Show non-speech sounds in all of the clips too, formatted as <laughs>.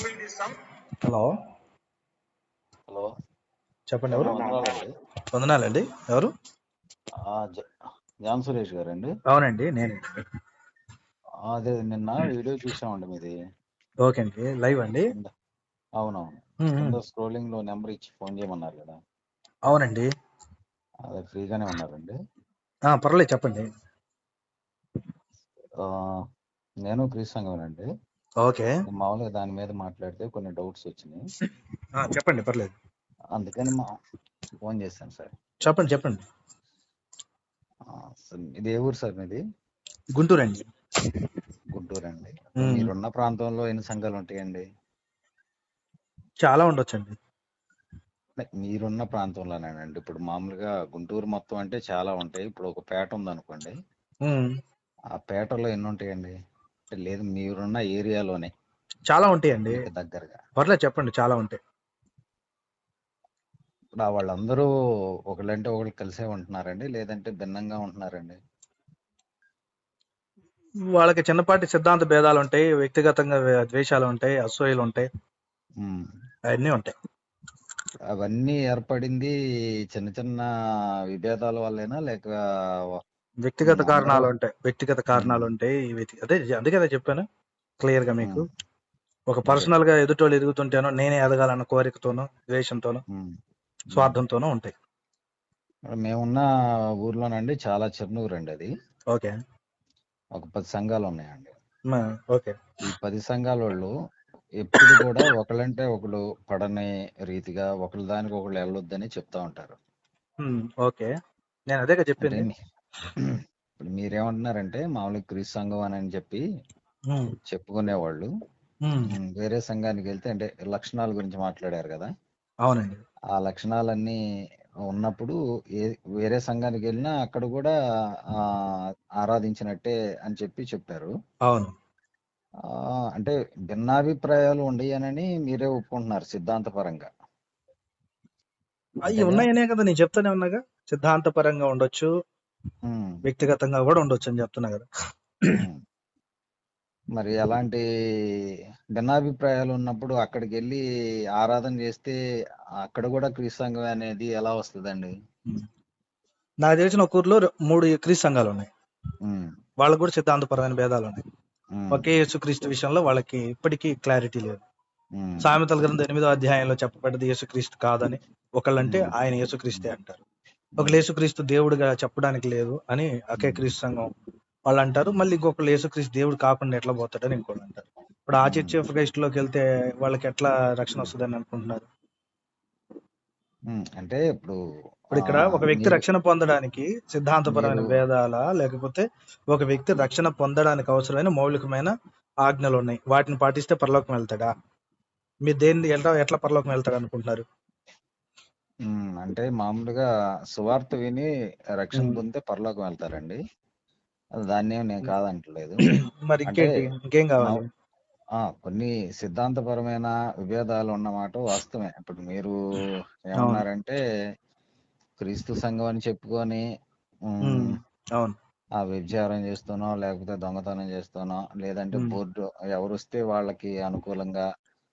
Hello. Hello. చెప్పండి ఎవరు? వందనాలండి. వందనాలండి. ఎవరు? జాన్ సురేష్ గారండి. అవునండి నేను. ఆ, అదే నిన్న వీడియో చూసామండి మీది. ఓకే అండి లైవ్ అండి? అవునవును. స్క్రోలింగ్లో నెంబర్ ఇచ్చి ఫోన్ చేయమన్నారు కదా. అవునండి. అదే ఫ్రీగానే ఉన్నారండి. ఆ, పర్లేదు చెప్పండి. ఆ, నేను క్రీస్ సంఘమేనండి. ఓకే. మామూలుగా దాని మీద మాట్లాడితే కొన్ని డౌట్స్ వచ్చినాయి. చెప్పండి పర్లేదు. అందుకని మా ఫోన్ చేశాను సార్. చెప్పండి చెప్పండి. ఇది ఏ ఊరు సార్ మీది? గుంటూరు అండి. గుంటూరు అండి. మీరున్న ప్రాంతంలో ఎన్ని సంఘాలు ఉంటాయండి? చాలా ఉండొచ్చండి. మీరున్న ప్రాంతంలోనేనండి. ఇప్పుడు మామూలుగా గుంటూరు మొత్తం అంటే చాలా ఉంటాయి. ఇప్పుడు ఒక పేట ఉందనుకోండి. ఆ పేటలో ఎన్ని ఉంటాయండి? లేదు మీరున్న ఏరియాలోనే. చాలా ఉంటాయండి. దగ్గరగా. పర్లేదు చెప్పండి చాలా ఉంటాయి. ఇప్పుడు వాళ్ళందరూ ఒకళ్ళంటే ఒకళ్ళు కలిసే ఉంటున్నారండి లేదంటే భిన్నంగా ఉంటున్నారండి. వాళ్ళకి చిన్నపాటి సిద్ధాంత భేదాలు ఉంటాయి వ్యక్తిగతంగా ద్వేషాలు ఉంటాయి అసూయలు ఉంటాయి. అవన్నీ ఉంటాయి. అవన్నీ ఏర్పడింది చిన్న చిన్న విభేదాల వల్లేనా లేక వ్యక్తిగత కారణాలు ఉంటాయి వ్యక్తిగత కారణాలు ఉంటాయి అదే అందుకే అదే చెప్పాను. క్లియర్గా మీకు ఒక అదే పర్సనల్గా ఎదుటోళ్ళు ఎదుగుతుంటేనో నేనే ఎదగాలన్న కోరికతోనో ద్వేషంతోనో. స్వార్థంతోనో ఉంటాయి. మేమున్న ఊర్లోనండి చాలా చిన్న ఊరండి అది ఓకే. ఒక పది సంఘాలు ఉన్నాయండి. ఓకే. ఈ పది సంఘాల వాళ్ళు ఎప్పుడు కూడా ఒకళ్ళంటే ఒకళ్ళు పడని రీతిగా ఒకళ్ళ దానికి ఒకళ్ళు వెళ్ళొద్దని చెప్తా ఉంటారు. ఓకే. నేను అంటే చెప్పింది. ఇప్పుడు మీరేమంటున్నారంటే మామూలుగా క్రీస్తు సంఘం అని అని చెప్పి చెప్పుకునేవాళ్ళు. వేరే సంఘానికి వెళ్తే అంటే లక్షణాల గురించి మాట్లాడారు కదా. అవునండి. ఆ లక్షణాలన్నీ ఉన్నప్పుడు ఏ వేరే సంఘానికి వెళ్ళినా అక్కడ కూడా ఆ ఆరాధించినట్టే అని చెప్పి చెప్పారు. అవును. ఆ అంటే భిన్నాభిప్రాయాలు ఉండయనని మీరే ఒప్పుకుంటున్నారు సిద్ధాంతపరంగా. అవి ఉన్నాయనే కదా నేను చెప్తానే ఉన్నాగా. సిద్ధాంతపరంగా ఉండొచ్చు వ్యక్తిగతంగా కూడా ఉండొచ్చు అని చెప్తున్నా కదా. మరి అలాంటి భిన్నాభిప్రాయాలు ఉన్నప్పుడు అక్కడికి వెళ్ళి ఆరాధన చేస్తే అక్కడ కూడా క్రీస్తు సంఘం అనేది ఎలా వస్తుందండి. నాకు తెలిసిన ఒక ఊర్లో మూడు క్రీస్తు సంఘాలు ఉన్నాయి వాళ్ళకు కూడా సిద్ధాంతపరమైన భేదాలు ఉన్నాయి ఒకే యేసుక్రీస్తు విషయంలో వాళ్ళకి ఇప్పటికీ క్లారిటీ లేదు. సామెతల గ్రంథం ఎనిమిదో అధ్యాయంలో చెప్పబడ్డది యేసుక్రీస్తు కాదని ఒకళ్ళంటే ఆయన యేసుక్రీస్తే అంటారు. ఒకళ్ళు ఉమ్, యేసుక్రీస్తు దేవుడిగా చెప్పడానికి లేదు అని అకే ఉమ్, క్రీస్తు సంఘం వాళ్ళు అంటారు మళ్ళీ ఇంకొకళ్ళు యేసుక్రీస్తు దేవుడు కాకుండా ఎట్లా పోతాడని ఇంకోళ్ళు అంటారు. ఇప్పుడు ఆ చర్చ్ ఆఫ్ క్రైస్ట్లోకి వెళ్తే వాళ్ళకి ఎట్లా రక్షణ వస్తుందని అనుకుంటున్నారు. అంటే ఇప్పుడు ఇప్పుడు ఇక్కడ ఒక వ్యక్తి రక్షణ పొందడానికి సిద్ధాంతపరమైన భేదాల లేకపోతే ఒక వ్యక్తి రక్షణ పొందడానికి అవసరమైన మౌలికమైన ఆజ్ఞలు ఉన్నాయి. వాటిని పాటిస్తే పరలోకం వెళ్తాడా? మీరు దేన్ని ఎట్లా ఎట్లా పరలోకం వెళ్తాడు అనుకుంటున్నారు? ఉమ్, అంటే మామూలుగా సువార్త విని రక్షణ ఉమ్. పొందితే పరలోకం వెళ్తారండి. అది దాన్ని ఏం నేను కాదంటలేదు. <clears throat> మరి అంటే ఇంకేంటి ఇంకేం మా కావాలి? ఆ కొన్ని సిద్ధాంతపరమైన విభేదాలు ఉన్నమాట వాస్తవమే. ఇప్పుడు మీరు అవును ఏమన్నారంటే క్రీస్తు సంఘం అని చెప్పుకొని ఉమ్, ఉమ్, అవును. ఆ వ్యభిచారం చేస్తానో లేకపోతే దొంగతనం చేస్తానో లేదంటే ఉమ్, బోర్డు ఎవరు వస్తే వాళ్ళకి అనుకూలంగా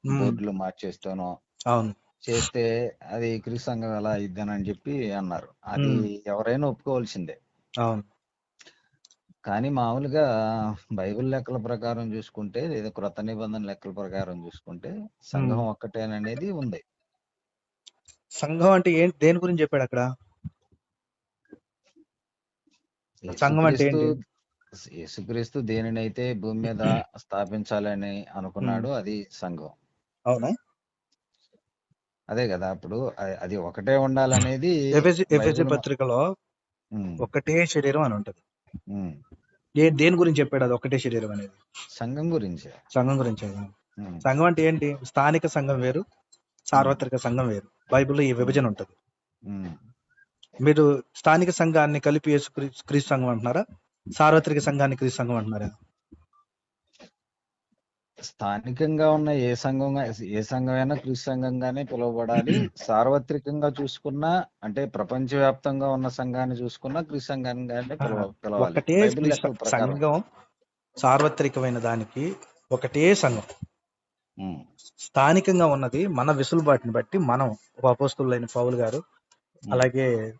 ఉమ్, బోర్డులు మార్చేస్తానో అవును. చేస్తే అది క్రీస్తు సంఘం ఎలా అయిద్దానని చెప్పి అన్నారు. అది ఎవరైనా ఒప్పుకోవాల్సిందే. అవును. కానీ మామూలుగా బైబిల్ లెక్కల ప్రకారం చూసుకుంటే లేదా క్రొత్త నిబంధన లెక్కల ప్రకారం చూసుకుంటే. సంఘం ఒక్కటేననేది ఉంది. సంఘం అంటే ఏంటి? దేని గురించి చెప్పాడు అక్కడ? సంఘం అంటే యేసుక్రీస్తు ఏంటి? యేసుక్రీస్తు దేనినైతే భూమి మీద స్థాపించాలని అనుకున్నాడో అది సంఘం. అవునా? అదే కదా ఇప్పుడు అ- అది ఒకటే ఉండాలనేది పత్రికలో ఒకటే శరీరం అని ఉంటది. దేని గురించి చెప్పాడు అది ఒకటే శరీరం అనేది? సంఘం గురించే. సంఘం గురించి సంఘం అంటే ఏంటి? స్థానిక సంఘం వేరు సార్వత్రిక సంఘం వేరు. బైబిల్లో ఈ విభజన ఉంటది. మీరు స్థానిక సంఘాన్ని కలిపి క్రీస్తు సంఘం అంటున్నారా? సార్వత్రిక సంఘాన్ని క్రీస్తు సంఘం అంటున్నారా? స్థానికంగా ఉన్న ఏ సంఘం ఏ సంఘమైనా క్రీస్తు సంఘంగానే పిలువబడాలి. సార్వత్రికంగా చూసుకున్నా అంటే ప్రపంచవ్యాప్తంగా ఉన్న సంఘాన్ని చూసుకున్నా క్రీస్తు సంఘంగానే పిలవాలి. ఒకటే సంఘం సార్వత్రికమైన దానికి ఒకటే సంఘం. స్థానికంగా ఉన్నది మన వెసులుబాటుని బట్టి మనం అపోస్తులైన పౌలు గారు అలాగే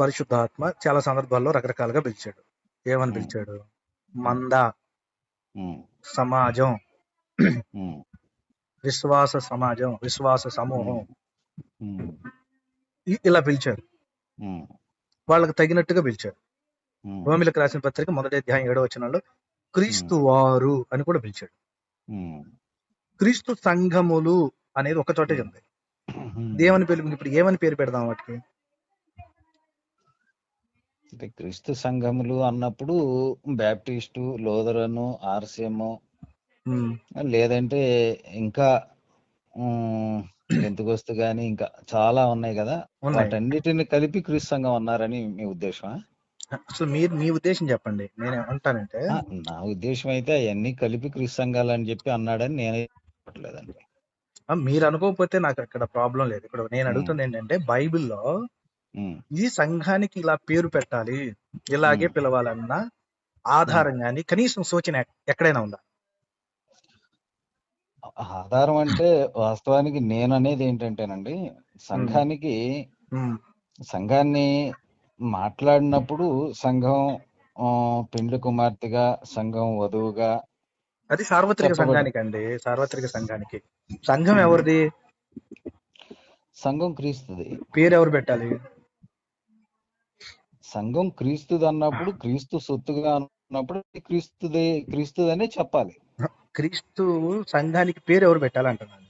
పరిశుద్ధాత్మ చాలా సందర్భాల్లో రకరకాలుగా పిలిచాడు. ఏమని పిలిచాడు? మంద. సమాజం. విశ్వాస సమాజం విశ్వాస సమూహం. ఇలా పిలిచాడు ఉమ్, వాళ్ళకి తగినట్టుగా పిలిచాడు ఉమ్, రోమిలకు రాసిన పత్రిక మొదటి అధ్యాయం ఏడో వచనంలో క్రీస్తు వారు అని కూడా పిలిచాడు. క్రీస్తు సంఘములు అనేది ఒక చోటే ఉంది. దేవని పేరు ఇప్పుడు ఏమని పేరు పెడదాం వాటికి? అంటే క్రీస్తు సంఘములు అన్నప్పుడు బ్యాప్టిస్టు లోదరను ఆర్సిఎం లేదంటే ఇంకా ఎంతకొస్తు గాని ఇంకా చాలా ఉన్నాయి కదా. వాటన్నిటిని కలిపి క్రీస్తు సంఘం అన్నారని మీ ఉద్దేశమా? అసలు మీరు మీ ఉద్దేశం చెప్పండి. నేను ఏమంటానంటే ఆ, నా ఉద్దేశం అయితే అవన్నీ కలిపి క్రీస్తు సంఘాలు అని చెప్పి అన్నాడని నేనే చెప్పట్లేదండి. మీరు అనుకోకపోతే నాకు అక్కడ ప్రాబ్లం లేదు. ఇప్పుడు నేను అడుగుతుంది ఏంటంటే బైబిల్లో ఈ సంఘానికి ఇలా పేరు పెట్టాలి ఇలాగే పిలవాలన్న. ఆధారం కానీ కనీసం సూచన ఎక్- ఎక్కడైనా ఉందా? ఆధారం అంటే వాస్తవానికి నేను అనేది ఏంటంటేనండి సంఘానికి సంఘాన్ని మాట్లాడినప్పుడు సంఘం పెండ్లి కుమార్తెగా సంఘం వధువుగా అది సార్వత్రిక సంఘానికి అండి సార్వత్రిక సంఘానికి. సంఘం ఎవరిది? సంఘం క్రీస్తుది. పేరు ఎవరు పెట్టాలి? సంఘం క్రీస్తుది అన్నప్పుడు క్రీస్తు సొత్తుగా అన్నప్పుడు క్రీస్తుదే క్రీస్తుదనే చెప్పాలి. క్రీస్తు సంఘానికి పేరు ఎవరు పెట్టాలి అంటున్నాను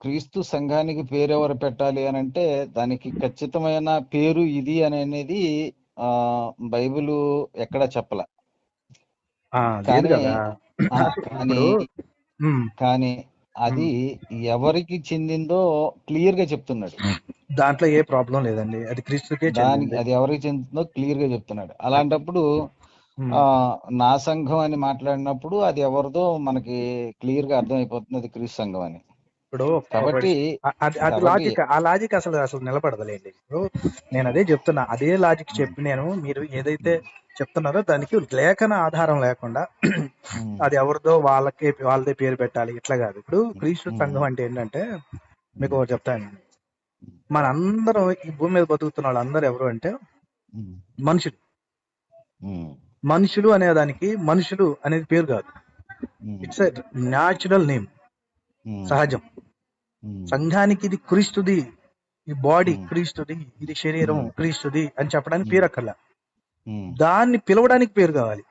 క్రీస్తు సంఘానికి పేరు ఎవరు పెట్టాలి అని అంటే దానికి ఖచ్చితమైన పేరు ఇది అని అనేది ఆ బైబిల్ ఎక్కడ చెప్పల. కానీ కానీ అది ఎవరికి చెందిందో క్లియర్గా చెప్తున్నాడు. దాంట్లో ఏ ప్రాబ్లం లేదండి. అది క్రీస్తుకే దానికి చెందింది. అది ఎవరికి చెందుతుందో క్లియర్గా చెప్తున్నాడు. అలాంటప్పుడు నా సంఘం అని మాట్లాడినప్పుడు అది ఎవరిదో మనకి క్లియర్గా అర్థమైపోతుంది అది క్రీస్తు సంఘం అని. ఇప్పుడు కాబట్టి అది లాజిక్ ఆ లాజిక్ అసలు అసలు నిలబడదలేండి. ఇప్పుడు నేను అదే చెప్తున్నా. అదే లాజిక్ చెప్పి నేను మీరు ఏదైతే చెప్తున్నారో. దానికి లేఖన ఆధారం లేకుండా ఉమ్, అది ఎవరిదో వాళ్ళకే వాళ్ళదే పేరు పెట్టాలి. ఇట్లా కాదు. ఇప్పుడు క్రీస్తు ఉమ్, సంఘం అంటే ఏంటంటే మీకు ఒకటి చెప్తాను మన అందరం ఈ భూమి మీద బతుకుతున్న వాళ్ళందరూ ఎవరు అంటే మనుషులు. మనుషులు అనే దానికి మనుషులు అనేది పేరు కాదు. ఇట్స్ న్యాచురల్ నేమ్ సహజం. సంఘానికి ఇది క్రీస్తుది. ఈ బాడీ క్రీస్తుది. ఇది శరీరం క్రీస్తుది అని చెప్పడానికి పేరు అక్కర్లా. దాన్ని పిలవడానికి పేరు కావాలి.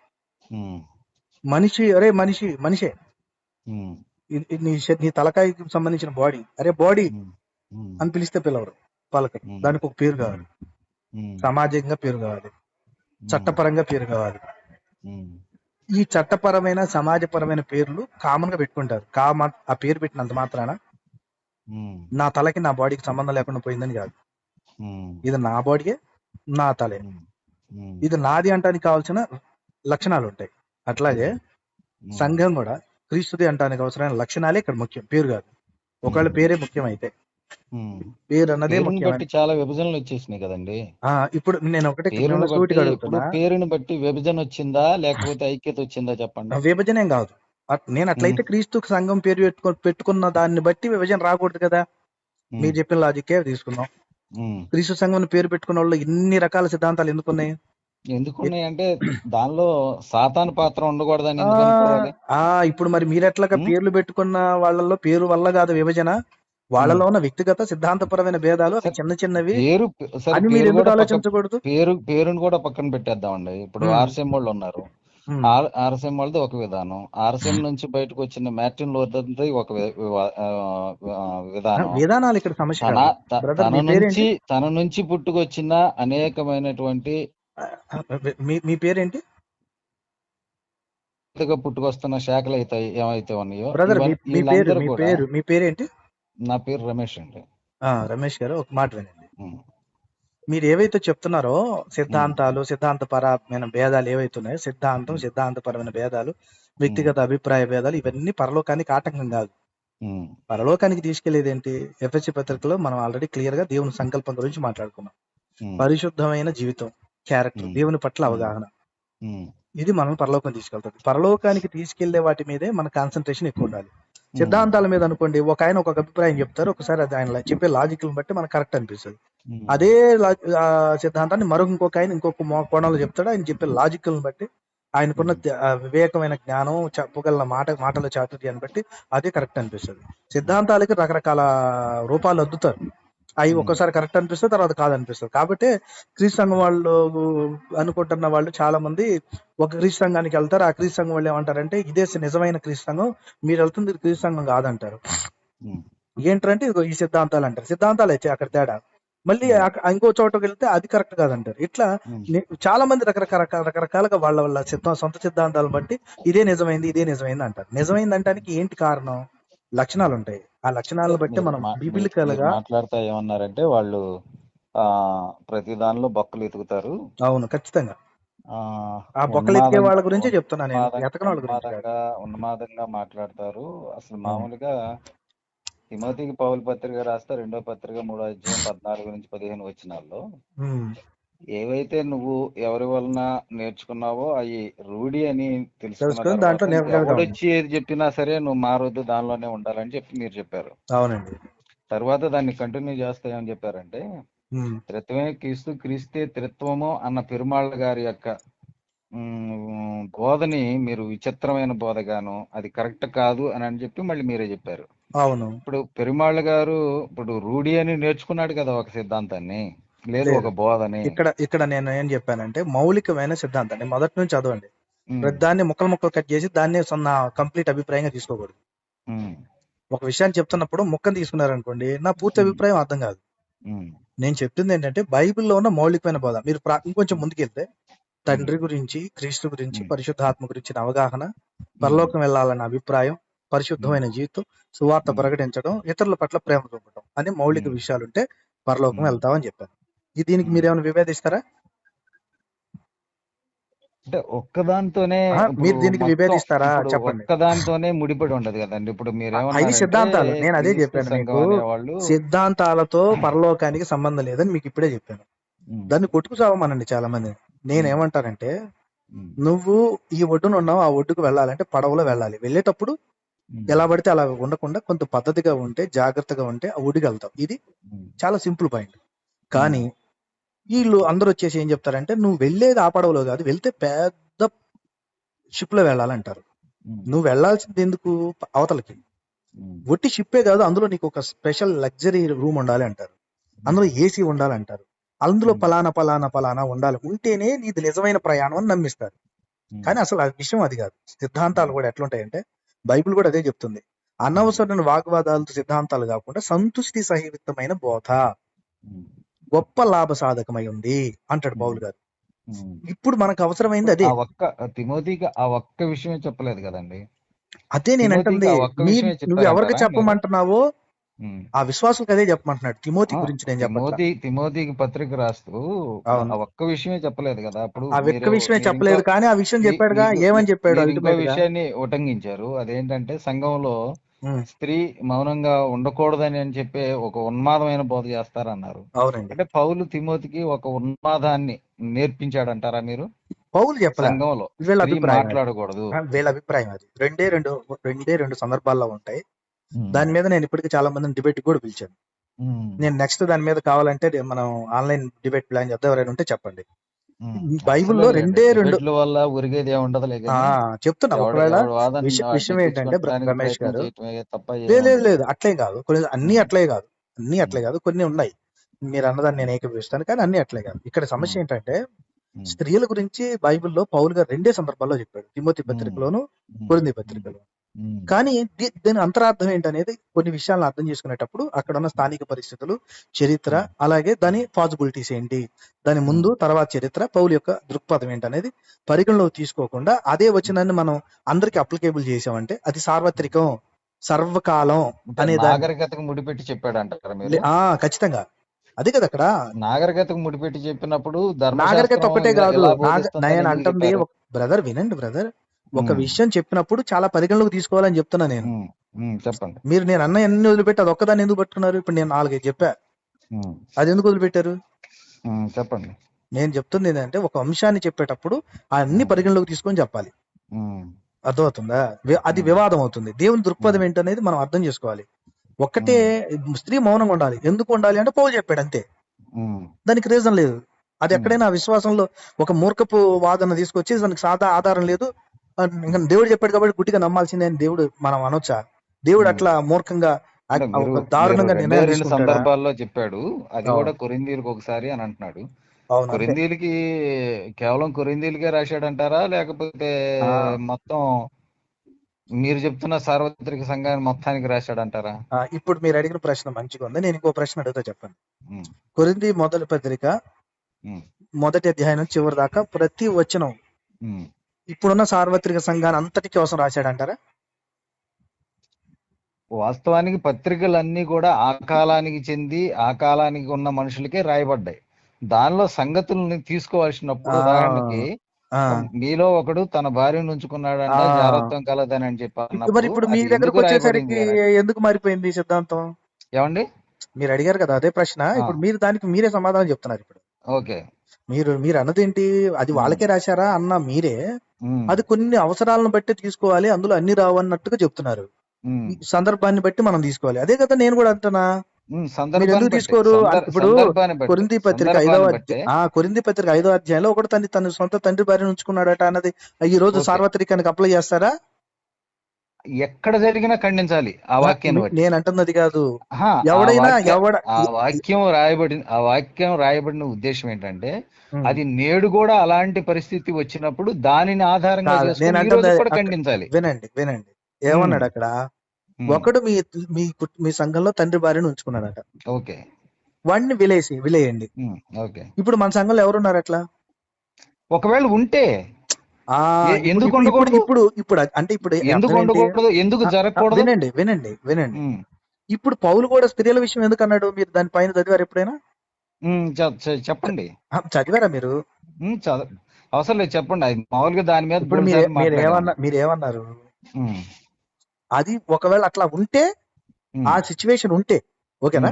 మనిషి అరే మనిషి మనిషే. నీ నీ తలకాయకి సంబంధించిన బాడీ అరే బాడీ అని పిలిస్తే పిలవరు. పలకరు. దానికి ఒక పేరు కావాలి. సామాజికంగా పేరు కావాలి. చట్టపరంగా పేరు కావాలి. ఈ చట్టపరమైన సమాజపరమైన పేర్లు కామన్గా పెట్టుకుంటారు. కామ ఆ పేరు పెట్టినంత మాత్రాన నా తలకి నా బాడీకి సంబంధం లేకుండా పోయిందని కాదు. ఇది నా బాడీయే నా తలే. ఇది నాది అంటానికి కావాల్సిన లక్షణాలు ఉంటాయి అట్లాగే సంఘం కూడా క్రీస్తుది అంటానికి అవసరమైన లక్షణాలే ఇక్కడ ముఖ్యం పేరు కాదు. ఒకళ్ళ ఉమ్, పేరే ముఖ్యం అయితే. పేరు అన్నదే బట్టి చాలా విభజనలు వచ్చేసినాయి కదండి. ఆ, ఇప్పుడు నేను ఒకటే పేరుని బట్టి సూటిగా ఇప్పుడు అడుగుతున్నా పేరుని బట్టి విభజన వచ్చిందా లేకపోతే ఐక్యత వచ్చిందా చెప్పండి. విభజన ఏం కాదు. అట్- నేను అట్లయితే క్రీస్తు సంఘం పేరు పెట్టుకో పెట్టుకున్న దాన్ని బట్టి విభజన రాకూడదు కదా. మీరు చెప్పిన లాజిక్కే తీసుకుందాం. క్రీస్తు సంఘం పేరు పెట్టుకున్న వాళ్ళు ఇన్ని రకాల సిద్ధాంతాలు ఎందుకున్నాయి? ఎందుకున్నాయంటే దానిలో సాతాను పాత్ర ఉండకూడదని ఆ ఇప్పుడు మరి మీరెట్లాగా ఉమ్, పేర్లు పెట్టుకున్న వాళ్ళల్లో పేరు వల్ల కాదు విభజన. వాళ్ళలో ఉన్న వ్యక్తిగత సిద్ధాంతపరమైన భేదాలు చిన్న చిన్నవి పేరు సరే అని మీరు పేరు ఎందుకు కూడా పక్క ఆలోచించకూడదు? పేరు పేరుని కూడా పక్కన పెట్టేద్దామండి. ఇప్పుడు ఆర్సీఎం వాళ్ళు ఉన్నారు. ఉమ్, ఆర్ ఆర్సీఎం వాళ్ళది ఒక విధానం. ఆర్సీఎం నుంచి బయటకు వచ్చిన మ్యాటిన్ లోర్ది ఒక విధానం. విధానాలు ఇక్కడ సమస్య తన నుంచి తన నుంచి పుట్టుకొచ్చిన అనేకమైనటువంటి మీ పేరేంటి? పుట్టుకొస్తున్న శాఖలు అయితే ఏమైతే ఉన్నాయో బ్రదర్ మీ పేరు మీ పేరు మీ పేరేంటి? నా పేరు రమేష్ అండి. రమేష్ గారు ఒక మాట వినండి. మీరు ఏవైతే చెప్తున్నారో సిద్ధాంతాలు సిద్ధాంతపరమైన భేదాలు ఏవైతే ఉన్నాయో సిద్ధాంతం సిద్ధాంతపరమైన భేదాలు వ్యక్తిగత అభిప్రాయ భేదాలు ఇవన్నీ పరలోకానికి ఆటంకం కాదు. పరలోకానికి తీసుకెళ్ళేది ఏంటి ఎఫ్ఎస్సి పత్రికలో మనం ఆల్రెడీ క్లియర్గా దేవుని సంకల్పం గురించి మాట్లాడుకున్నాం. పరిశుద్ధమైన జీవితం క్యారెక్టర్ దేవుని పట్ల అవగాహన. ఇది మనం పరలోకం తీసుకెళ్తుంది పరలోకానికి తీసుకెళ్ళే వాటి మీదే మన కాన్సన్ట్రేషన్ ఎక్కువ ఉండాలి. సిద్ధాంతాల మీద అనుకోండి ఒక ఆయన ఒక అభిప్రాయం చెప్తారు ఒకసారి అది ఆయన చెప్పే లాజికల్ బట్టి మనకు కరెక్ట్ అనిపిస్తుంది. అదే లా- ఆ సిద్ధాంతాన్ని మరొక ఇంకొక ఆయన ఇంకొక కోణంలో చెప్తాడు. ఆయన చెప్పే లాజికల్ బట్టి ఆయనకున్న ఆ వివేకమైన జ్ఞానం చెప్పగల మాట మాటల చాతుర్యాన్ని బట్టి అదే కరెక్ట్ అనిపిస్తుంది. సిద్ధాంతాలకి రకరకాల రూపాలు అద్దుతారు. అవి ఒక్కసారి కరెక్ట్ అనిపిస్తుంది తర్వాత కాదనిపిస్తుంది. కాబట్టి క్రీస్తు సంఘం వాళ్ళు అనుకుంటున్న వాళ్ళు చాలా మంది ఒక క్రీస్తు సంఘానికి వెళ్తారు ఆ క్రీస్తు సంఘం వాళ్ళు ఏమంటారంటే ఇదే నిజమైన క్రీస్తు సంఘం మీరు వెళ్తుంది క్రీస్తు సంఘం కాదంటారు. ఏంటంటే ఈ సిద్ధాంతాలు అంటారు. సిద్ధాంతాలు అయితే అక్కడ తేడా. మళ్ళీ ఇంకో చోటకి వెళ్తే అది కరెక్ట్ కాదంటారు. ఇట్లా చాలా మంది రకరకాల రకరకాలుగా వాళ్ళ వాళ్ళ సిద్ధ సొంత సిద్ధాంతాలను బట్టి ఇదే నిజమైంది ఇదే నిజమైంది అంటారు. నిజమైంది అంటానికి ఏంటి కారణం? లక్షణాలు ఉంటాయి. ఆ లక్షణాలను బట్టి మనం మా- మీరు- బిబిలికల్ మీరు గా మాట్లాడుతా ఏమన్నారంటే వాళ్ళు ఆ ప్రతి దానిలో బొక్కలు ఎతుకుతారు. అవును ఖచ్చితంగా. ఆ బొక్కలు ఎత్తికే ఉన్మాదంగా వాళ్ళ గురించే చెప్తున్నా నేను. ఎతకని వాళ్ళ గురించి కాదు. ఉన్మాదంగా మాట్లాడతారు. అసలు. మామూలుగా తిమోతికి పౌలు పత్రిక రాస్తే రెండో పత్రిక మూడో అధ్యాయం పద్నాలుగు నుంచి పదిహేను వచ్చినాల్లో ఏవైతే నువ్వు ఎవరి వలన నేర్చుకున్నావో అవి రూఢి అని తెలుసుకున్న తెలుసుకొని దాంట్లో తర్వాత నిర్భయంగా ఉండు. ఎవడొచ్చి ఏది చెప్పినా సరే నువ్వు మారొద్దు దానిలోనే ఉండాలని చెప్పి మీరు చెప్పారు. అవునండి. తర్వాత దాన్ని కంటిన్యూ చేస్తాయని చెప్పారంటే త్రిత్వమే క్రీస్తు క్రీస్తే త్రిత్వము అన్న పెరుమాళ్ళ గారి యొక్క బోధని మీరు విచిత్రమైన బోధగాను అది కరెక్ట్ కాదు అని అని చెప్పి మళ్ళీ మీరే చెప్పారు. అవును. ఇప్పుడు పెరుమాళ్ళ గారు ఇప్పుడు రూఢి అని నేర్చుకున్నాడు కదా ఒక సిద్ధాంతాన్ని. లేదు. ఒక బోధని. ఇక్కడ ఇక్కడ నేను ఏం చెప్పానంటే మౌలికమైన సిద్ధాంతాన్ని మొదటి నుంచి చదవండి. దాన్ని ముక్కలు ముక్కలు కట్ చేసి దాన్ని సొన్న కంప్లీట్ అభిప్రాయంగా తీసుకోకూడదు. ఒక విషయాన్ని చెప్తున్నప్పుడు ముక్కను తీసుకున్నారనుకోండి నా పూర్తి. అభిప్రాయం అర్థం కాదు. నేను చెప్తుంది ఏంటంటే బైబిల్లో ఉన్న మౌలికమైన బోధ. మీరు ఇంకొంచెం ముందుకెళ్తే తండ్రి గురించి క్రీస్తు గురించి. పరిశుద్ధాత్మ గురించిన అవగాహన పరలోకం వెళ్ళాలన్న అభిప్రాయం పరిశుద్ధమైన జీవితం సువార్త. ప్రకటించడం ఇతరుల పట్ల ప్రేమ చూపడం అనే మౌలిక ఉమ్. విషయాలు ఉంటే పరలోకం. వెళ్తామని చెప్పాను. ఇది దీనికి ఉమ్. మీరేమైనా విభేదిస్తారా అంటే ఒక్కదాంతోనే మీరు దీనికి విభేదిస్తారా? చెప్పండి. ఒక్కదాంతోనే ముడిపడి ఉండదు కదండి. ఇప్పుడు మీరు ఏమన్నారంటే సిద్ధాంతాలు. నేను అదే చెప్పాను మీకు. సిద్ధాంతాలతో పరలోకానికి సంబంధం లేదని మీకు ఇప్పుడే చెప్పాను. దాన్ని కొట్టుకు చావమనండి చాలా మంది ఉమ్, ఉమ్, నువ్వు ఈ ఒడ్డున ఉన్నావు ఆ ఒడ్డుకు వెళ్ళాలంటే పడవలో వెళ్ళాలి. వెళ్ళేటప్పుడు ఉమ్, ఎలా పడితే అలా ఉండకుండా కొంత పద్ధతిగా ఉంటే జాగ్రత్తగా ఉంటే ఆ ఒడ్డుకి వెళ్తావు. ఇది ఉమ్, చాలా సింపుల్ పాయింట్. కానీ వీళ్ళు అందరూ వచ్చేసి ఏం చెప్తారంటే నువ్వు వెళ్ళేది ఆ పడవలో కాదు వెళ్తే పెద్ద షిప్లో వెళ్ళాలంటారు. ఉమ్, నువ్వు వెళ్ళాల్సింది ఎందుకు? అవతలకి. ఉమ్, ఒట్టి షిప్పే కాదు అందులో నీకు ఒక స్పెషల్ లగ్జరీ రూమ్ ఉండాలి అంటారు. అందులో ఏసీ ఉండాలంటారు అందులో పలానా పలానా పలానా ఉండాలి. ఉంటేనే నీది నిజమైన ప్రయాణం అని నమ్మిస్తారు. కానీ అసలు ఆ విషయం అది కాదు. సిద్ధాంతాలు కూడా ఎట్లుంటాయంటే బైబిల్ కూడా అదే చెప్తుంది. అనవసరమైన వాగ్వాదాలతో సిద్ధాంతాలు కాకుండా సంతుష్టి సహితమైన బోధ. గొప్ప లాభ సాధకమై ఉంది అంటాడు పౌలు గారు. ఇప్పుడు మనకు అవసరమైంది అదే. ఒక్క తిమోతికి ఆ ఒక్క విషయమే చెప్పలేదు కదండి. అదే నేను అంటుంది. నువ్వు ఎవరికి చెప్పమంటున్నావో. ఆ విశ్వాసులకు అదే చెప్పమంటున్నాడు. తిమోతి గురించి నేను తిమోతి తిమోతికి పత్రిక రాస్తూ ఆ ఒక్క విషయమే చెప్పలేదు కదా. అప్పుడు ఆ ఒక్క విషయమే చెప్పలేదు కానీ ఆ విషయం చెప్పాడుగా ఏమని చెప్పాడు ఇంకో విషయాన్ని ఉటంకించారు. అదేంటంటే సంఘంలో స్త్రీ మౌనంగా ఉండకూడదని అని చెప్పే ఒక ఉన్మాదమైన బోధ చేస్తారన్నారు. అవునండి. అంటే పౌలు తిమోతికి ఒక ఉన్మాదాన్ని నేర్పించాడంటారా మీరు? పౌలు చెప్పలా? సంఘంలో వీళ్ళ స్త్రీ అభిప్రాయం అది. మాట్లాడకూడదు. వీళ్ళ అభిప్రాయం అది. రెండే రెండు రెండే రెండు సందర్భాల్లో ఉంటాయి. దాని మీద నేను ఇప్పటికి చాలా మందిని డిబేట్ కూడా పిలిచాను. ఉమ్, నేను నెక్స్ట్ దాని మీద కావాలంటే మనం ఆన్లైన్ డిబేట్ ప్లాన్ చేద్దాం ఎవరైనా ఉంటే చెప్పండి. ఉమ్. బైబిల్లో రెండే రెండు వల్ల ఉరిగేది కానీ చెప్తున్నా ఒకవేళ విషయం ఏంటంటే రమేష్ గారు లేదు లేదు అట్లే కాదు. కొన్ని అన్ని అట్లే కాదు. అన్ని అట్లే కాదు. కొన్ని ఉన్నాయి. మీరు అన్నదాన్ని నేను ఏకీభవిస్తాను కానీ అన్ని అట్లే కాదు. ఇక్కడ సమస్య ఏంటంటే స్త్రీల గురించి బైబిల్లో పౌలు గారు రెండే సందర్భాల్లో చెప్పాడు. తిమోతి పత్రికలోను కొరింది ఉమ్, పత్రికలో ఉమ్, కానీ దీని అంతరార్థం ఏంటనేది కొన్ని విషయాలను అర్థం చేసుకునేటప్పుడు అక్కడ ఉన్న స్థానిక పరిస్థితులు చరిత్ర అలాగే దాని పాసిబిలిటీస్ ఏంటి? దాని ముందు తర్వాత చరిత్ర పౌలు యొక్క దృక్పథం ఏంటనేది పరిగణలోకి తీసుకోకుండా అదే. వచనాన్ని మనం అందరికి అప్లికేబుల్ చేసామంటే అది సార్వత్రికం సర్వకాలం అనే నాగరికతకు ముడిపెట్టి చెప్పాడు అంటారా ఆ ఖచ్చితంగా. అదే కదా అక్కడ. నాగరికతకు ముడిపెట్టి చెప్పినప్పుడు నాగరికత ఇలా కాదు. నేను అంటుంది బ్రదర్ వినండి బ్రదర్. ఒక విషయం చెప్పినప్పుడు చాలా పరిగణలోకి తీసుకోవాలని చెప్తున్నా నేను. చెప్పండి. మీరు నేను అన్న ఎన్ని వదిలిపెట్టి అది ఒక్కదాన్ని ఎందుకు పట్టుకున్నారు? ఇప్పుడు నేను నాలుగైదు చెప్పా. అది ఎందుకు వదిలిపెట్టారు? చెప్పండి. నేను చెప్తుంది ఏంటంటే ఒక అంశాన్ని చెప్పేటప్పుడు అన్ని పరిగణలోకి తీసుకొని చెప్పాలి. అర్థమవుతుందా? అది వివాదం అవుతుంది దేవుని దృక్పథం ఏంటనేది మనం అర్థం చేసుకోవాలి. ఒక్కటే స్త్రీ మౌనంగా ఉండాలి. ఎందుకు ఉండాలి అంటే పౌలు చెప్పాడు అంతే. దానికి రీజన్ లేదు. అది ఎక్కడైనా విశ్వాసంలో ఒక మూర్ఖపు వాదన తీసుకొచ్చి దానికి సాదా ఆధారం లేదు. ఇంకా దేవుడు చెప్పాడు కాబట్టి గుడ్డిగా నమ్మాల్సిందే అని దేవుడు మనం అనొచ్చా దేవుడు. అట్లా మూర్ఖంగా దారుణంగా రెండే సందర్భాల్లో చెప్పాడు అది. కూడా కొరిందీలకు ఒకసారి అని అంటున్నాడు. కొరిందీలకి కేవలం కొరిందీలకే రాశాడంటారా లేకపోతే. మొత్తం మీరు చెప్తున్న సార్వత్రిక సంఘాన్ని మొత్తానికి రాశాడంటారా ఇప్పుడు మీరు అడిగిన ప్రశ్న మంచిగా ఉంది నేను ఇంకో ప్రశ్న అడుగుతా చెప్పండి ఉమ్, కొరింది మొదటి పత్రిక మొదటి అధ్యాయం చివరి దాకా ప్రతి వచనం. ఇప్పుడున్న సార్వత్రిక సంఘాన్ని అంతటి కోసం రాశాడంటారా? వాస్తవానికి పత్రికలన్నీ కూడా ఆ కాలానికి చెంది ఆ కాలానికి ఉన్న మనుషులకే రాయబడ్డాయి. దానిలో సంగతుల్ని తీసుకోవాల్సినప్పుడు. ఉదాహరణకి. మీలో ఒకడు తన భార్యను ఉంచుకున్నాడంట ఆ. జారత్వం కలదని అని చెప్పి మరి ఇప్పుడు మీ దగ్గరకు వచ్చేసరికి? ఎందుకు మారిపోయింది సిద్ధాంతం? ఏమండి? మీరు అడిగారు కదా అదే ప్రశ్న. ఇప్పుడు మీరు దానికి మీరే సమాధానం చెప్తున్నారు ఇప్పుడు. ఓకే. మీరు మీరు అన్నదేంటి అది వాళ్ళకే రాశారా అన్న మీరే అది కొన్ని అవసరాలను బట్టి తీసుకోవాలి అందులో అన్ని రావు అన్నట్టుగా చెప్తున్నారు సందర్భాన్ని బట్టి మనం తీసుకోవాలి. అదే కదా నేను కూడా అంటున్నా. ఎందుకు తీసుకోరు? ఇప్పుడు కొరింది పత్రిక ఐదవ ఆ కొరింది పత్రిక ఐదో అధ్యాయంలో ఒకటి తన తన సొంత తండ్రి భార్యను ఉంచుకున్నాడట అన్నది. ఈ రోజు. సార్వత్రికానికి అప్లై చేస్తారా? ఎక్కడ జరిగినా ఖండించాలి ఆ వాక్యాన్ని బట్టి. నేను అంటున్నది కాదు ఎవడైనా వాక్య- ఎవడ ఆ వాక్యం రాయబడిన ఆ వాక్యం రాయబడిన ఉద్దేశం ఏంటంటే. అది నేడు కూడా అలాంటి పరిస్థితి వచ్చినప్పుడు దానిని ఆధారంగా కూడా ఖండించాలి. వినండి వినండి. ఏమన్నాడు అక్కడ? ఒకడు మీ మీ మీ సంఘంలో తండ్రి భార్యను ఉంచుకున్నాడట. ఓకే. వాడిని విలేసి విలేయండి. ఓకే. ఇప్పుడు మన సంఘంలో ఎవరున్నారు అట్లా? ఒకవేళ ఉంటే ఎందుకు ఇప్పుడు ఉండకూడదు? ఇప్పుడు ఇప్పుడు అంటే ఇప్పుడు ఎందుకు? ఉండకూడదు ఎందుకు జరగకూడదు? వినండి వినండి వినండి. ఇప్పుడు పౌలు కూడా స్త్రీల విషయం ఎందుకు అన్నాడు? మీరు దాని పైన చదివారు ఎప్పుడైనా? చెప్పండి. చదివారా మీరు? అవసరం లేదు చెప్పండి. అది మామూలుగా దాని మీద ఇప్పుడు మీరు. ఏమన్నా మీరు ఏమన్నారు అది ఒకవేళ అట్లా ఉంటే ఆ సిచ్యువేషన్ ఉంటే ఓకేనా?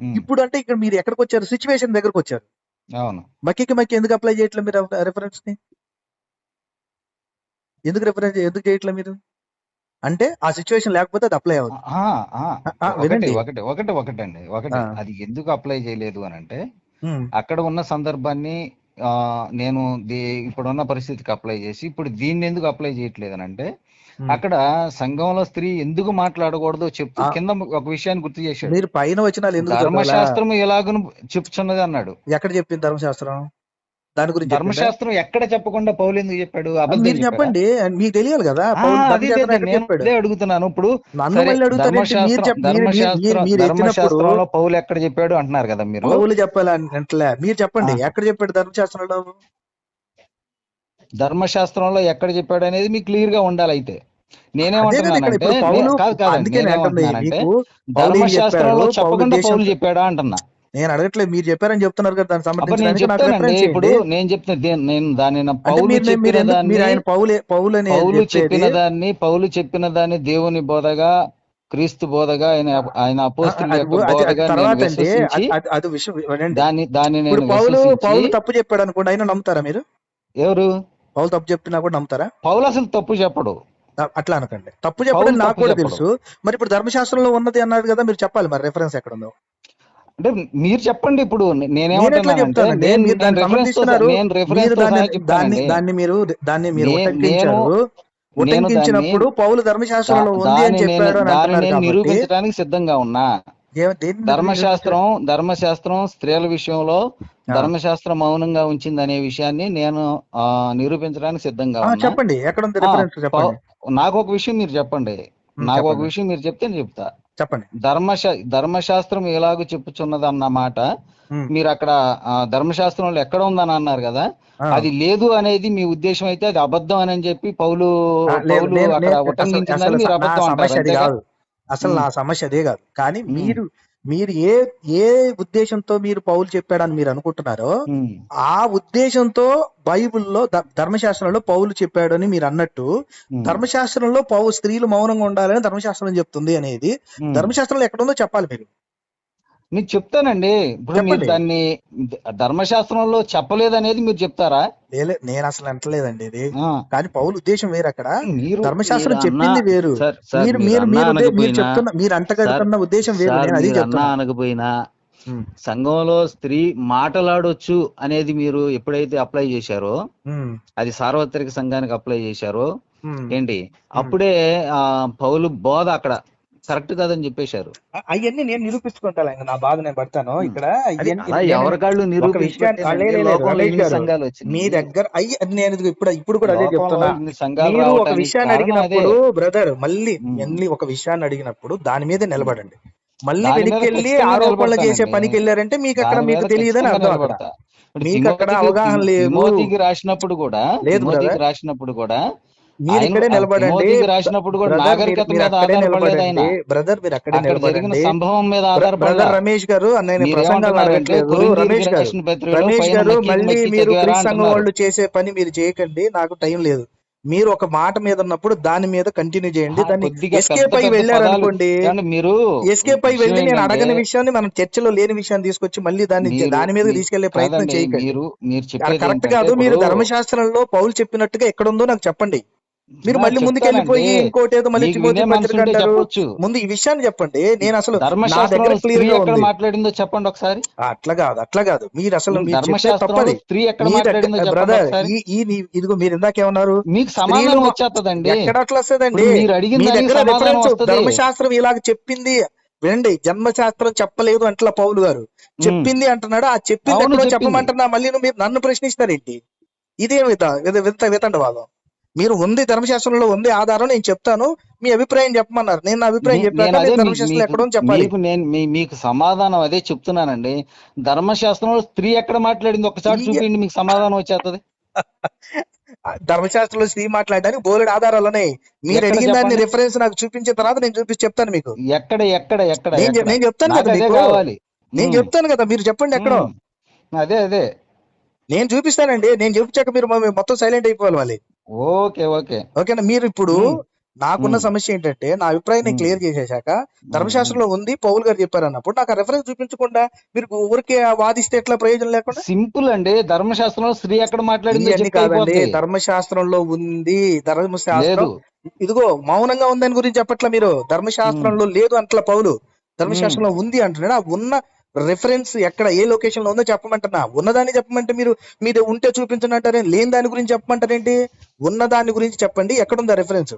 ఇప్పుడు అంటే ఇక్కడ మీరు ఎక్కడికి వచ్చారు సిచ్యువేషన్ దగ్గరకు వచ్చారు. అవును. మక్కికి మక్కి ఎందుకు అప్లై చేయట్లేదు మీరు రెఫరెన్స్ని? ఎందుకు రెఫరెన్స్ ఎందుకు చేయట్లేదు మీరు అంటే ఆ సిచ్యువేషన్ లేకపోతే అది అప్లై అవ్వదు ఒకటి వినండి. ఒకటి ఒకటి ఒకటండి ఒకటి. అది ఎందుకు అప్లై చేయలేదు అని అంటే అక్కడ ఉన్న సందర్భాన్ని ఆ, నేను ఇప్పుడున్న పరిస్థితికి అప్లై చేసి ఇప్పుడు దీన్ని ఎందుకు అప్లై చేయట్లేదు అని అంటే. అక్కడ సంఘంలో స్త్రీ ఎందుకు మాట్లాడకూడదో చెప్తూ. కింద ఒక విషయాన్ని గుర్తు చేశాడు మీరు పైన వచ్చిన? ధర్మశాస్త్రం ఎలాగను చెప్తున్నది అన్నాడు ఎక్కడ చెప్పింది ధర్మశాస్త్రం దాని గురించి? ధర్మశాస్త్రం ఎక్కడ చెప్పకుండా పౌలు ఎందుకు చెప్పాడు? మీరు చెప్పాడా? మీకు తెలియాలి కదా. అది అడుగుతున్నాను. ఇప్పుడు ధర్మశాస్త్రంలో పౌలు ఎక్కడ చెప్పాడు అంటున్నారు కదా మీరు? పౌలు చెప్పాలని అంటలే మీరు చెప్పండి. ఎక్కడ చెప్పాడు ధర్మశాస్త్రంలో? ధర్మశాస్త్రంలో ఎక్కడ చెప్పాడు అనేది మీకు క్లియర్గా ఉండాలి అయితే. నేనేమంటున్నానంటే కాదు కాదు ధర్మశాస్త్రంలో చెప్పకుండా పౌలు చెప్పాడా అంటున్నా. నేను అడగట్లేదు మీరు చెప్పారని చెప్తున్నారు కదా చెప్తానండి. రెఫరెన్స్ ఇప్పుడు నేను చెప్తున్నా నేను దాని పౌలు చెప్పిన ఆయన పౌలే పౌలు పౌలు చెప్పిన దాన్ని పౌలు చెప్పిన దాన్ని దేవుని బోధగా క్రీస్తు బోధగా ఆయన ఆయన దాన్ని దాన్ని నేను పౌలు పౌలు తప్పు చెప్పాడు అనుకోండి అయినా నమ్ముతారా మీరు? ఎవరు? పౌలు తప్పు చెప్పినా కూడా నమ్ముతారా? పౌలు అసలు తప్పు చెప్పడు. అట్లా అనకండి. తప్పు చెప్పడం నాకు కూడా. తెలుసు. మరి ఇప్పుడు ధర్మశాస్త్రంలో ఉన్నది అన్నారు కదా మీరు చెప్పాలి మరి రెఫరెన్స్ ఎక్కడ ఉందో అంటే మీరు చెప్పండి ఇప్పుడు దాన్ని మీరు మీరు ఉటంకించినప్పుడు పౌలు ధర్మశాస్త్రంలో ఉంది అని చెప్పాడు అని నిరూపించడానికి సిద్ధంగా ఉన్నా. ధర్మశాస్త్రం ధర్మశాస్త్రం స్త్రీల విషయంలో. ధర్మశాస్త్రం మౌనంగా ఉంచింది అనే విషయాన్ని నేను నిరూపించడానికి సిద్ధంగా చెప్పండి. ఎక్కడ నాకు ఒక విషయం మీరు చెప్పండి. నాకు ఒక. విషయం మీరు చెప్తే నేను చెప్తా. చెప్పండి ధర్మశా ధర్మశాస్త్రం ఎలాగో చెప్పుచున్నది అన్న మాట మీరు అక్కడ ధర్మశాస్త్రంలో ఎక్కడ ఉందని అన్నారు కదా. అది లేదు అనేది మీ ఉద్దేశం అయితే అది అబద్ధం అని చెప్పి పౌలు పౌలు అక్కడ ఉటంకించిందని మీరు నా అబద్ధం అంటారు సమస్య అది అంతేగా? కాదు అసలు. నా సమస్య అదే కాదు కానీ. మీరు మీరు ఏ ఏ ఉద్దేశంతో మీరు పౌలు చెప్పాడని మీరు అనుకుంటున్నారో ఆ ఉద్దేశంతో బైబిల్లో ధర్మశాస్త్రంలో పౌలు చెప్పాడని మీరు అన్నట్టు ధర్మశాస్త్రంలో పౌ స్త్రీలు మౌనంగా ఉండాలని ధర్మశాస్త్రం చెప్తుంది అనేది. ధర్మశాస్త్రంలో ఎక్కడ ఉందో చెప్పాలి మీరు. మీరు చెప్తానండి. ఇప్పుడు మీరు. దాన్ని ధర్మశాస్త్రంలో చెప్పలేదనేది మీరు చెప్తారా? నేను అసలు అంటలేదండి ఇది. కానీ పౌలు ఉద్దేశం వేరు అక్కడ. ధర్మశాస్త్రం చెప్పింది వేరు. మీరు చెప్తున్న అంటగడుతున్న ఉద్దేశం వేరు నేను అది అనకపోయినా సంఘంలో స్త్రీ మాటలాడొచ్చు అనేది మీరు ఎప్పుడైతే అప్లై చేశారో అది సార్వత్రిక సంఘానికి అప్లై చేశారో. ఏంటి? అప్పుడే ఆ పౌలు బోధ అక్కడ కరెక్ట్ కాదని చెప్పేశారు అవన్నీ నేను నిరూపించుకుంటాను ఇంకా నా బాధ నేను పడతాను ఇక్కడ ఎవరికాళ్ళు సంఘాలు. మీ దగ్గర అయ్యి నేను ఇప్పుడు ఇప్పుడు కూడా అదే చెప్తున్నా సంఘాలు ఒక విషయాన్ని. అడిగినప్పుడు బ్రదర్ మళ్ళీ. మళ్ళీ ఒక విషయాన్ని అడిగినప్పుడు దాని మీదే నిలబడండి మళ్ళీ వెనక్కి వెళ్ళి ఆరోపణలు చేసే. పనికి వెళ్ళారంటే మీకు అక్కడ మీకు తెలియదని అర్థం మీకు అక్కడ అవగాహన లేదు. తిమోతికి రాసినప్పుడు కూడా లేదు. రాసినప్పుడు కూడా మీరు ఇక్కడే నిలబడండి. రాసినప్పుడు కూడా బ్రదర్ మీరు నాగరికత మీరు మీద అక్కడే ఆధారపడలేదు ఆయన? నిలబడండి బ్రదర్ మీరు అక్కడే అక్కడ జరిగిన నిలబడండి. సంభవం మీద ఆధారపడలేదు? రమేష్ గారు నేను ప్రసంగాలు అడగట్లేదు. రమేష్ గారు రమేష్ గారు మళ్ళీ మీరు సంఘం. వాళ్ళు చేసే పని మీరు చేయకండి నాకు టైం లేదు. మీరు ఒక మాట మీద ఉన్నప్పుడు దాని మీద కంటిన్యూ చేయండి. దాన్ని ఎస్కేప్ అయి వెళ్ళారు అనుకోండి. మీరు ఎస్కేప్ అయి వెళ్ళి నేను అడగని విషయాన్ని మనం చర్చలో లేని విషయాన్ని తీసుకొచ్చి మళ్ళీ దాన్ని దాని మీద తీసుకెళ్ళే ప్రయత్నం చేయకండి. కరెక్ట్ కాదు మీరు ధర్మశాస్త్రంలో పౌలు చెప్పినట్టుగా ఎక్కడ ఉందో నాకు చెప్పండి. మీరు మళ్ళీ ముందుకు వెళ్ళిపోయి. ఇంకోటి ఏదో మళ్ళీ మీకు అంటారు. చెప్పొచ్చు. ముందు ఈ విషయాన్ని చెప్పండి. నేను అసలు నా దగ్గర క్లియర్గా మాట్లాడిందో చెప్పండి ఒకసారి. అట్లా కాదు అట్లా కాదు. మీరు అసలు తప్పది. స్త్రీ ఎక్కడ మాట్లాడిందో బ్రదర్ ఈ ఇదిగో మీరు ఇందాకేమన్నారు మీకు స్త్రీలు సమాధానం వచ్చేస్తుందండి. ఎక్కడ అట్లా వస్తుందండి? మీరు అడిగిన దగ్గర రిఫరెన్స్. ధర్మశాస్త్రం ఇలాగ చెప్పింది. వినండి జన్మశాస్త్రం చెప్పలేదు అంటలా పౌలు గారు. చెప్పింది అంటున్నాడు. ఆ చెప్పింది ఎక్కడో. చెప్పమంటున్నా. మళ్ళీ మీరు నన్ను ప్రశ్నిస్తారేంటి ఇదే విత విత- విత వితండవాదం? మీరు ఉంది ధర్మశాస్త్రంలో ఉంది ఆధారం నేను చెప్తాను. మీ అభిప్రాయం చెప్పమన్నారు. నేను నా అభిప్రాయం నే- చెప్పాక నేను అదే నేను మీకు- ధర్మశాస్త్రం ఎక్కడో చెప్పాలి. మీకు నేను మీకు సమాధానం అదే చెప్తున్నానండి. ధర్మశాస్త్రంలో స్త్రీ ఎక్కడ మాట్లాడింది? ఒకసారి చూపించండి మీకు సమాధానం వచ్చేస్తుంది. <laughs> ధర్మశాస్త్రంలో స్త్రీ మాట్లాడడానికి బోలెడు ఆధారాలు ఉన్నాయి. మీరు అడిగిన దాన్ని? రిఫరెన్స్ నాకు చూపించిన తర్వాత నేను చూపించి చెప్తాను మీకు. ఎక్కడ ఎక్కడ ఎక్కడ నేను చెప్తాను కదా కావాలి. నేను. చెప్తాను కదా మీరు చెప్పండి ఎక్కడో. అదే అదే. నేను చూపిస్తానండి. నేను చూపించాక మీరు మొత్తం సైలెంట్ అయిపోవాలి ఓకే ఓకే ఓకేనా మీరు ఇప్పుడు. నాకున్న. సమస్య ఏంటంటే నా అభిప్రాయం నేను. క్లియర్ చేసేశాక ధర్మశాస్త్రంలో ఉంది పౌల్ గారు చెప్పారు అన్నప్పుడు నాకు రెఫరెన్స్ చూపించకుండా మీరు ఊరికే వాదిస్తే ఎట్లా ప్రయోజనం లేకుండా సింపుల్ అండి ధర్మశాస్త్రంలో స్త్రీ ఎక్కడ మాట్లాడిందో కాదండి. ధర్మశాస్త్రంలో ఉంది ధర్మశాస్త్రం ఇదిగో మౌనంగా ఉందని గురించి చెప్పట్లా మీరు ధర్మశాస్త్రంలో లేదు అంటలా పౌలు ధర్మశాస్త్రంలో ఉంది అంటున్నాడు ఆ ఉన్న రిఫరెన్స్ ఎక్కడ ఏ లొకేషన్లో ఉందో చెప్పమంటున్నా. ఉన్నదాన్ని చెప్పమంటే మీరు మీరు ఉంటే చూపించండి అంటారే లేని దాని గురించి చెప్పమంటారేంటి? ఉన్న దాని గురించి చెప్పండి. ఎక్కడ ఉందా రిఫరెన్స్?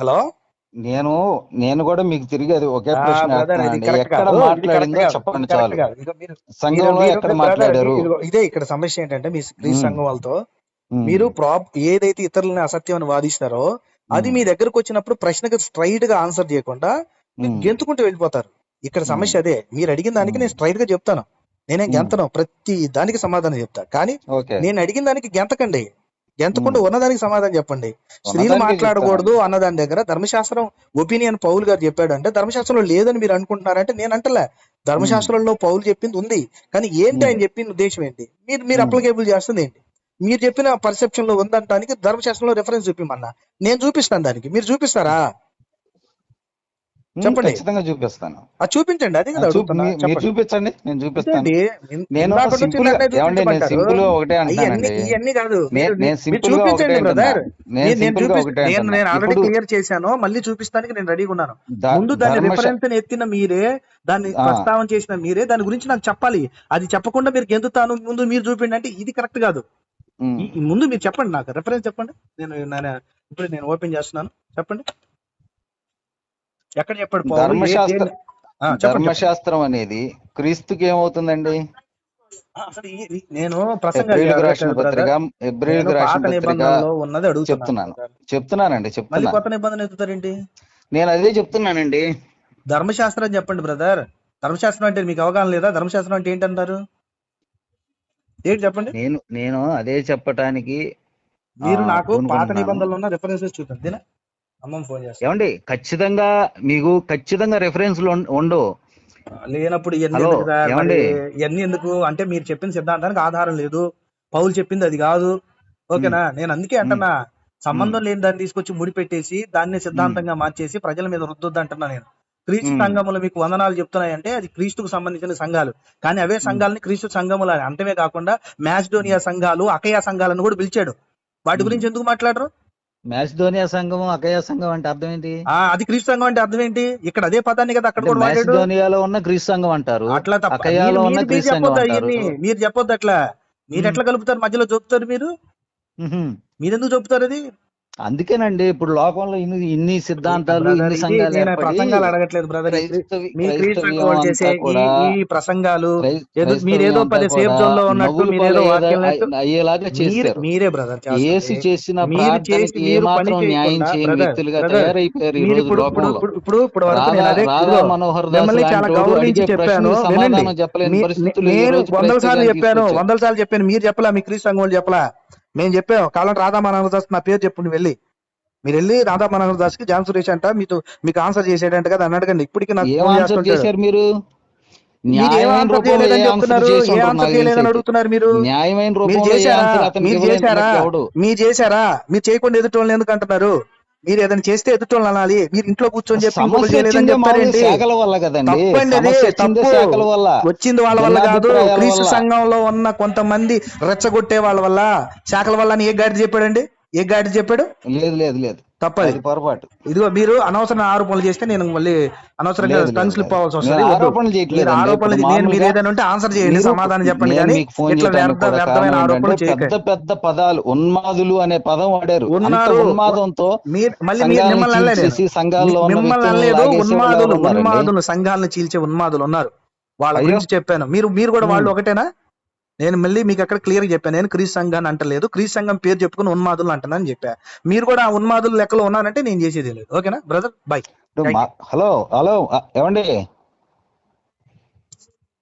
హలో? నేను నేను కూడా మీకు తిరిగి అది ఒకే ప్రశ్న ఎక్కడ మాట్లాడిందో చెప్పండి చాలు. సంఘంలో ఎక్కడ మాట్లాడారు? ఇదే ఇక్కడ సమస్య ఏంటంటే మీ ఉమ్. సంఘం వాళ్ళతో. మీరు ప్రాబ్ ఏదైతే ఇతరులని అసత్యం అని వాదిస్తారో అది. మీ దగ్గరకు వచ్చినప్పుడు ప్రశ్నకు స్ట్రైట్గా ఆన్సర్ చేయకుండా. గెంతుకుంటూ వెళ్ళిపోతారు. ఇక్కడ సమస్య అదే. మీరు అడిగిన దానికి. నేను స్ట్రైట్గా చెప్తాను. నేనే. గెంతను. ప్రతి దానికి సమాధానం చెప్తా. కానీ నేను అడిగిన దానికి గెంతకండి. గెంతకుండా. ఉన్నదానికి సమాధానం చెప్పండి. స్త్రీలు మాట్లాడకూడదు అన్న దాని దగ్గర ధర్మశాస్త్రం ఒపీనియన్ పౌల్ గారు చెప్పాడు అంటే ధర్మశాస్త్రంలో లేదని మీరు అనుకుంటున్నారంటే నేను అంటలే. ధర్మశాస్త్రంలో పౌలు చెప్పింది ఉంది. కానీ ఏంటి. ఆయన చెప్పిన ఉద్దేశం ఏంటి? మీరు మీరు. అప్లికేబుల్ చేస్తుంది ఏంటి? మీరు చెప్పిన పర్సెప్షన్లో ఉందంటానికి ధర్మశాస్త్రంలో రెఫరెన్స్ చూపిమన్నా. నేను చూపిస్తాను దానికి. మీరు చూపిస్తారా? చెప్పండి. ఖచ్చితంగా చూపిస్తాను. చూపించండి అదే కదా మీరు చూపించండి నేను చూపిస్తాను. నేను సింపుల్ ఏమండి నేను. సింపుల్గా ఒకటే ఇవన్నీ కాదు. నేను సింపుల్ చూపించండి బ్రదర్ నేను నేను నేను ఆల్రెడీ క్లియర్ చేశాను. మళ్ళీ చూపిస్తానికి నేను రెడీగా ఉన్నాను. ముందు దాని రిఫరెన్స్ ఎత్తిన మీరే దాన్ని. ప్రస్తావన చేసిన మీరే దాని గురించి నాకు చెప్పాలి. అది చెప్పకుండా మీరు గెంతుతాను ముందు మీరు చూపిండి అంటే ఇది కరెక్ట్ కాదు. ముందు మీరు చెప్పండి నాకు. రిఫరెన్స్ చెప్పండి. నేను నేను ఇప్పుడు నేను ఓపెన్ చేస్తున్నాను. చెప్పండి. ఎక్కడ చెప్పాడు ధర్మశాస్త్ర. ధర్మశాస్త్రం అనేది క్రీస్తుకి ఏమవుతుందండి? నేను రాసిన పత్రిక రాసిన పత్రిక ఉన్నది అడుగుతున్నాను. చెప్తున్నాను. చెప్తున్నానండి మళ్ళీ చెప్తున్నా కొత్త నిబంధన ఎత్తుతారేంటి? నేను అదే చెప్తున్నానండి. ధర్మశాస్త్రం చెప్పండి బ్రదర్. ధర్మశాస్త్రం అంటే మీకు అవగాహన లేదా? ధర్మశాస్త్రం అంటే ఏంటంటారు? ఏంటి చెప్పండి? నేను నేను అదే చెప్పటానికి మీరు నాకు పాత. నిబంధనలు ఉన్న రెఫరెన్సెస్ చూద్దాం. ఏమండి ఖచ్చితంగా మీకు ఖచ్చితంగా రెఫరెన్స్ ఉండవు లేనప్పుడు ఇవన్నీ ఎందుకు? ఇవన్నీ అంటే మీరు చెప్పిన సిద్ధాంతానికి ఆధారం లేదు. పౌలు చెప్పింది అది కాదు. ఓకేనా? నేను అందుకే అంటున్నా. సంబంధం లేని దాన్ని తీసుకొచ్చి ముడి పెట్టేసి దాన్ని సిద్ధాంతంగా మార్చేసి ప్రజల మీద రుద్దొద్దు అంటున్నా నేను. క్రీస్తు. సంఘములు మీకు వందనాలు చెప్తున్నాయంటే అది క్రీస్తుకు సంబంధించిన సంఘాలు. కానీ అవే సంఘాలని క్రీస్తు సంఘములు అని అంటమే కాకుండా మ్యాస్డోనియా సంఘాలు అకయా సంఘాలను కూడా పిలిచాడు. వాటి. గురించి ఎందుకు మాట్లాడరు? మ్యాసిడోనియా సంఘం అకయ సంఘం అంటే అర్థం ఏంటి? ఆ అది క్రీస్తు సంఘం అంటే అర్థం ఏంటి? ఇక్కడ అదే పదాన్ని కదా అక్కడ కూడా మ్యాసిడోనియాలో ఉన్న గ్రీస్ సంఘం అంటారు. అట్లా అకయాలో ఉన్న గ్రీస్ సంఘం అంటారు. మీరు చెప్పొద్దు అట్లా. మీరు. ఎట్లా కలుపుతారు మధ్యలో చెప్తారు మీరు? మ్హూ. మీరు ఎందుకు చెప్తారు అది? అందుకేనండి ఇప్పుడు లోకంలో ఇన్ని ఇన్ని సిద్ధాంతాలు ఇన్ని సంఘాలు ప్రసంగాలు అడగట్లేదు బ్రదర్ ఈ ప్రసంగాలు క్రై- ఏదో మీరు ఏదో క్రైస్తవ్యం పది సేఫ్ జోన్లో ఉన్నట్టు మీరేదో అయ్యేలాగా మీరే చేశారు. మీరే బ్రదర్ ఏసి చేసిన మీరు చేసి ప్రార్థనకి మీరు పని ఏమాత్రం న్యాయం చేయని వ్యక్తులుగా తయారైపోయారు ఈ రోజు లోకంలో. ఇప్పుడు ఇప్పుడు మనోహర్ దాస్ గౌరవించి చెప్పాను. సమాధానం చెప్పలేని పరిస్థితులు నేను వందల సార్లు చెప్పాను. వందల సార్లు చెప్పాను. మీరు చెప్పలా మీ క్రీస్తు సంఘం చెప్పలా. నేను చెప్పాను కాలం రాధా మనోహర్ దాస్ నా పేరు చెప్పు నువ్వు వెళ్ళి. మీరు వెళ్ళి రాధా మనోహర్ దాస్కి జాన్ సురేష్ అంట మీతో మీకు ఆన్సర్ చేసేటంట కదా అని అడగండి. ఇప్పటికి నాకు మీరు? అడుగుతున్నారు మీరు? మీరు చేశారా? మీరు చేశారా? మీరు చేశారా? మీరు చేయకుండా ఎదుటోళ్ళని ఎందుకు అంటున్నారు? మీరు ఏదైనా చేస్తే ఎదుటోళ్ళని అనాలి. మీరు ఇంట్లో కూర్చొని చెప్పి వచ్చిందే శాఖల వల్ల కదండి. తప్పు. వాళ్ళ వల్ల కాదు. క్రీస్తు సంఘంలో ఉన్న కొంతమంది రెచ్చగొట్టే వాళ్ళ వల్ల. శాఖల వల్ల అని ఏ గాడి చెప్పాడండి? ఏ గాడి చెప్పాడు? లేదు లేదు లేదు. తప్పది. పొరపాటు. ఇదిగో మీరు అనవసరమైన ఆరోపణలు చేస్తే నేను మళ్ళీ అనవసరంగా టంగ్ స్లిప్ అవ్వాల్సి వస్తుంది ఆరోపణలు ఇప్పుడు ఆరోపణలు నేను మీరు ఏదైనా ఉంటే ఆన్సర్ చేయండి సమాధానం చెప్పండి కానీ ఇట్లా వ్యర్థమైన ఆరోపణలు పెద్ద పెద్ద పదాలు ఉన్మాదులు అనే పదం వాడారు. ఉన్మాదంతో మీరు మళ్ళీ మిమ్మల్ని అనలేదు. సంఘాల్లో మిమ్మల్ని అనలేదు ఉన్మాదులు ఉన్మాదులు సంఘాలను చీల్చే ఉన్మాదులు ఉన్నారు. వాళ్ళ గురించి చెప్పాను. మీరు మీరు కూడా వాళ్ళు. ఒకటేనా? నేను మళ్ళీ మీకు అక్కడ క్లియర్ చెప్పాను. నేను క్రీస్ సంఘాన్ని అంటలేదు. క్రీస్ సంఘం పేరు చెప్పుకుని ఉన్మాదులు అంటున్నాను చెప్పా. మీరు కూడా ఆ ఉన్మాదులు లెక్కలో ఉన్నారంటే నేను చేసేది లేదు. ఓకేనా? బ్రదర్ బై హలో హలో ఏమండి?